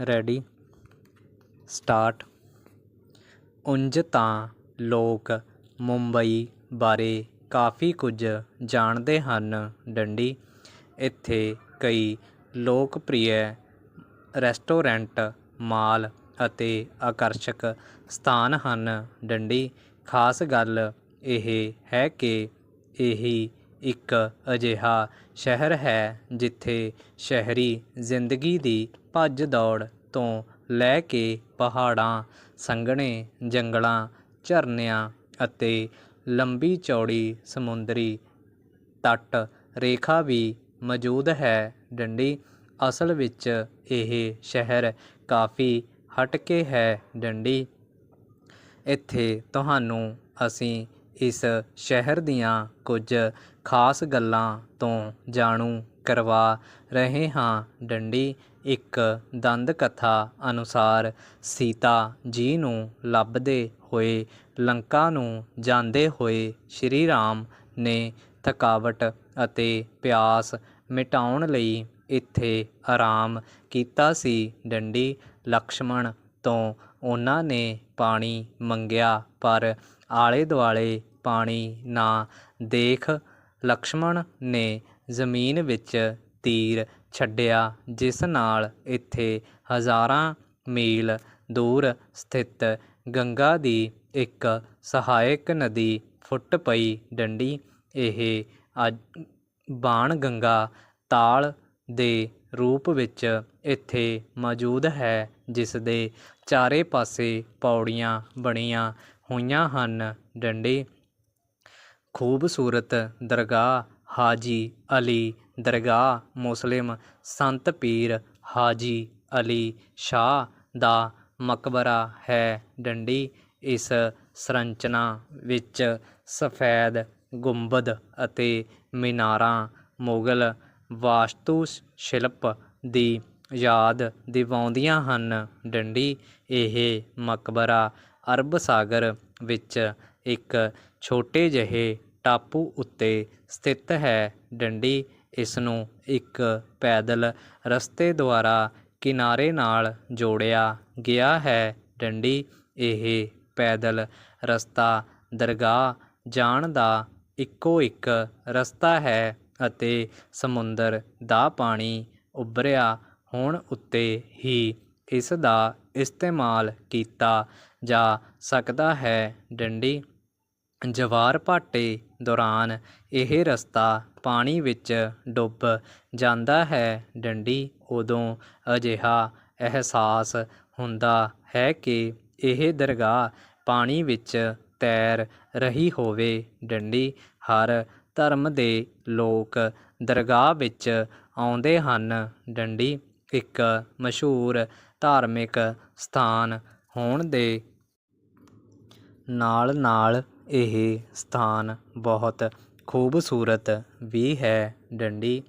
Ready? Start. ਉਂਝ ਤਾਂ ਲੋਕ ਮੁੰਬਈ ਬਾਰੇ ਕਾਫੀ ਕੁਝ ਜਾਣਦੇ ਹਨ, ਡੰਡੀ। ਇੱਥੇ ਕਈ ਲੋਕਪ੍ਰਿਯ ਰੈਸਟੋਰੈਂਟ, ਮਾਲ ਅਤੇ ਆਕਰਸ਼ਕ ਸਥਾਨ ਹਨ, ਡੰਡੀ। ਖਾਸ ਗੱਲ ਇਹ ਹੈ ਕਿ ਇਹੀ ਇੱਕ ਅਜਿਹਾ ਸ਼ਹਿਰ ਹੈ ਜਿੱਥੇ ਸ਼ਹਿਰੀ ਜ਼ਿੰਦਗੀ ਦੀ ਭੱਜ ਦੌੜ ਤੋਂ ਲੈ ਕੇ ਪਹਾੜਾਂ, ਸੰਘਣੇ ਜੰਗਲਾਂ, ਝਰਨਿਆਂ ਅਤੇ ਲੰਬੀ ਚੌੜੀ ਸਮੁੰਦਰੀ ਤੱਟ ਰੇਖਾ ਵੀ ਮੌਜੂਦ ਹੈ। ਡੰਡੀ, ਅਸਲ ਵਿੱਚ ਇਹ ਸ਼ਹਿਰ ਕਾਫੀ ਹਟਕੇ ਹੈ। ਡੰਡੀ, ਇੱਥੇ ਤੁਹਾਨੂੰ ਅਸੀਂ ਇਸ ਸ਼ਹਿਰ ਦੀਆਂ ਕੁਝ ਖਾਸ ਗੱਲਾਂ ਤੋਂ ਜਾਣੂ ਕਰਵਾ ਰਹੇ ਹਾਂ। ਡੰਡੀ ਇੱਕ ਦੰਦ ਕਥਾ ਅਨੁਸਾਰ ਸੀਤਾ ਜੀ ਨੂੰ ਲੱਭਦੇ ਹੋਏ ਲੰਕਾ ਨੂੰ ਜਾਂਦੇ ਹੋਏ ਸ਼੍ਰੀ ਰਾਮ ਨੇ ਥਕਾਵਟ ਅਤੇ ਪਿਆਸ ਮਿਟਾਉਣ ਲਈ ਇੱਥੇ ਆਰਾਮ ਕੀਤਾ ਸੀ। ਡੰਡੀ ਲਕਸ਼ਮਣ ਤੋਂ ਉਹਨਾਂ ਨੇ ਪਾਣੀ ਮੰਗਿਆ, ਪਰ ਆਲੇ ਦੁਆਲੇ ਪਾਣੀ ਨਾ ਦੇਖ ਲਕਸ਼ਮਣ ਨੇ ਜ਼ਮੀਨ ਵਿੱਚ ਤੀਰ ਛੱਡਿਆ, ਜਿਸ ਨਾਲ ਇੱਥੇ ਹਜ਼ਾਰਾਂ ਮੀਲ ਦੂਰ ਸਥਿਤ ਗੰਗਾ ਦੀ ਇੱਕ ਸਹਾਇਕ ਨਦੀ ਫੁੱਟ ਪਈ ਡੰਡੀ। ਇਹ ਅੱਜ, ਬਾਣ ਗੰਗਾ ਤਾਲ ਦੇ ਰੂਪ ਵਿੱਚ ਇੱਥੇ ਮੌਜੂਦ ਹੈ, ਜਿਸ ਦੇ ਚਾਰੇ ਪਾਸੇ ਪੌੜੀਆਂ ਬਣੀਆਂ ਹੋਈਆਂ ਹਨ। ਡੰਡੀ ਖੂਬਸੂਰਤ ਦਰਗਾਹ ਹਾਜੀ ਅਲੀ ਦਰਗਾਹ ਮੁਸਲਿਮ ਸੰਤ ਪੀਰ ਹਾਜੀ ਅਲੀ ਸ਼ਾਹ ਦਾ ਮਕਬਰਾ ਹੈ ਡੰਡੀ। ਇਸ ਸੰਰਚਨਾ ਵਿੱਚ ਸਫੈਦ ਗੁੰਬਦ ਅਤੇ ਮੀਨਾਰਾਂ, ਮੁਗਲ ਵਾਸਤੂ ਸ਼ਿਲਪ ਦੀ ਯਾਦ ਦਿਵਾਉਂਦੀਆਂ ਹਨ। ਡੰਡੀ, ਇਹ ਮਕਬਰਾ ਅਰਬ ਸਾਗਰ ਵਿੱਚ ਇੱਕ ਛੋਟੇ ਜਿਹੇ ਟਾਪੂ ਉੱਤੇ ਸਥਿਤ ਹੈ। ਡੰਡੀ ਇਸ ਨੂੰ ਇੱਕ ਪੈਦਲ ਰਸਤੇ ਦੁਆਰਾ ਕਿਨਾਰੇ ਨਾਲ ਜੋੜਿਆ ਗਿਆ ਹੈ। ਡੰਡੀ ਇਹ ਪੈਦਲ ਰਸਤਾ ਦਰਗਾਹ ਜਾਣ ਦਾ ਇੱਕੋ ਇੱਕ ਰਸਤਾ ਹੈ ਅਤੇ ਸਮੁੰਦਰ ਦਾ ਪਾਣੀ ਉੱਭਰਿਆ ਹੋਣ ਉੱਤੇ ਹੀ ਇਸ ਦਾ ਇਸਤੇਮਾਲ ਕੀਤਾ ਜਾ ਸਕਦਾ ਹੈ। ਡੰਡੀ ਜਵਾਰ ਭਾਟੇ ਦੌਰਾਨ ਇਹ ਰਸਤਾ ਪਾਣੀ ਵਿੱਚ ਡੁੱਬ ਜਾਂਦਾ ਹੈ। ਡੰਡੀ ਉਦੋਂ ਅਜਿਹਾ ਅਹਿਸਾਸ ਹੁੰਦਾ ਹੈ ਕਿ ਇਹ ਦਰਗਾਹ ਪਾਣੀ ਵਿੱਚ ਤੈਰ ਰਹੀ ਹੋਵੇ। ਡੰਡੀ ਹਰ ਧਰਮ ਦੇ ਲੋਕ ਦਰਗਾਹ ਵਿੱਚ ਆਉਂਦੇ ਹਨ। ਡੰਡੀ ਇੱਕ ਮਸ਼ਹੂਰ ਧਾਰਮਿਕ ਸਥਾਨ ਹੋਣ ਦੇ ਨਾਲ ਨਾਲ ਇਹ ਸਥਾਨ ਬਹੁਤ ਖੂਬਸੂਰਤ ਵੀ ਹੈ। ਡੰਡੀ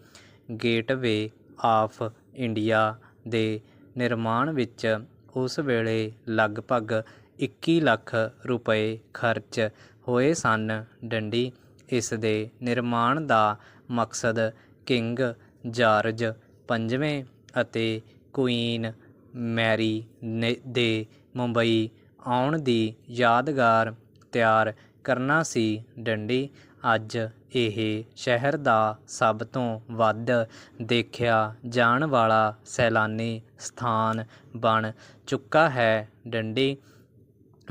ਗੇਟਵੇ ਆਫ ਇੰਡੀਆ ਦੇ ਨਿਰਮਾਣ ਵਿੱਚ ਉਸ ਵੇਲੇ ਲਗਭਗ 21 ਲੱਖ ਰੁਪਏ ਖਰਚ ਹੋਏ ਸਨ। ਡੰਡੀ ਇਸ ਦੇ ਨਿਰਮਾਣ ਦਾ ਮਕਸਦ ਕਿੰਗ ਜਾਰਜ ਪੰਜਵੇਂ ਅਤੇ ਕੁਈਨ ਮੈਰੀ ਦੇ ਮੁੰਬਈ ਆਉਣ ਦੀ ਯਾਦਗਾਰ ਤਿਆਰ ਕਰਨਾ ਸੀ ਡੰਡੀ। ਅੱਜ ਇਹ ਸ਼ਹਿਰ ਦਾ ਸਭ ਤੋਂ ਵੱਧ ਦੇਖਿਆ ਜਾਣ ਵਾਲਾ ਸੈਲਾਨੀ ਸਥਾਨ ਬਣ ਚੁੱਕਾ ਹੈ। ਡੰਡੀ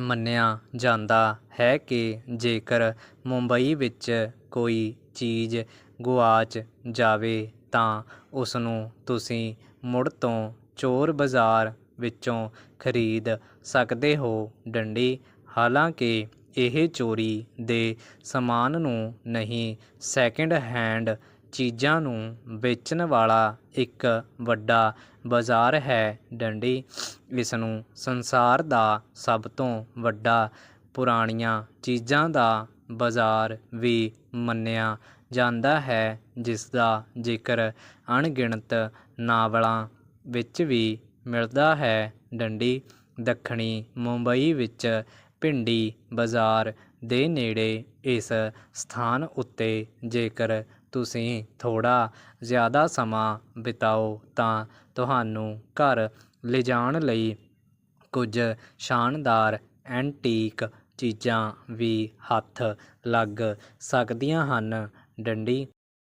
ਮੰਨਿਆ ਜਾਂਦਾ ਹੈ ਕਿ ਜੇਕਰ ਮੁੰਬਈ ਵਿੱਚ ਕੋਈ ਚੀਜ਼ ਗੁਆਚ ਜਾਵੇ ਤਾਂ ਉਸ ਨੂੰ ਤੁਸੀਂ ਮੁੜ ਤੋਂ ਚੋਰ ਬਾਜ਼ਾਰ ਵਿੱਚੋਂ ਖਰੀਦ ਸਕਦੇ ਹੋ। ਡੰਡੀ ਹਾਲਾਂਕਿ ਇਹ ਚੋਰੀ ਦੇ ਸਮਾਨ ਨੂੰ ਨਹੀਂ ਸੈਕਿੰਡ ਹੈਂਡ ਚੀਜ਼ਾਂ ਨੂੰ ਵੇਚਣ ਵਾਲਾ ਇੱਕ ਵੱਡਾ ਬਾਜ਼ਾਰ ਹੈ ਡੰਡੀ। ਇਸ ਨੂੰ ਸੰਸਾਰ ਦਾ ਸਭ ਤੋਂ ਵੱਡਾ ਪੁਰਾਣੀਆਂ ਚੀਜ਼ਾਂ ਦਾ ਬਾਜ਼ਾਰ ਵੀ ਮੰਨਿਆ ਜਾਂਦਾ ਹੈ ਜਿਸ ਦਾ ਜ਼ਿਕਰ ਅਣਗਿਣਤ ਨਾਵਲਾਂ ਵਿੱਚ ਵੀ ਮਿਲਦਾ ਹੈ। ਡੰਡੀ ਦੱਖਣੀ ਮੁੰਬਈ ਵਿੱਚ ਭਿੰਡੀ, ਬਾਜ਼ਾਰ ਦੇ ਨੇੜੇ ਇਸ ਸਥਾਨ ਉੱਤੇ ਜੇਕਰ ਤੁਸੀਂ ਥੋੜ੍ਹਾ ਜ਼ਿਆਦਾ ਸਮਾਂ ਬਿਤਾਓ ਤਾਂ ਤੁਹਾਨੂੰ ਘਰ ਲਿਜਾਣ ਲਈ ਕੁਝ ਸ਼ਾਨਦਾਰ ਐਂਟੀਕ ਚੀਜ਼ਾਂ ਵੀ ਹੱਥ ਲੱਗ ਸਕਦੀਆਂ ਹਨ। ਡੰਡੀ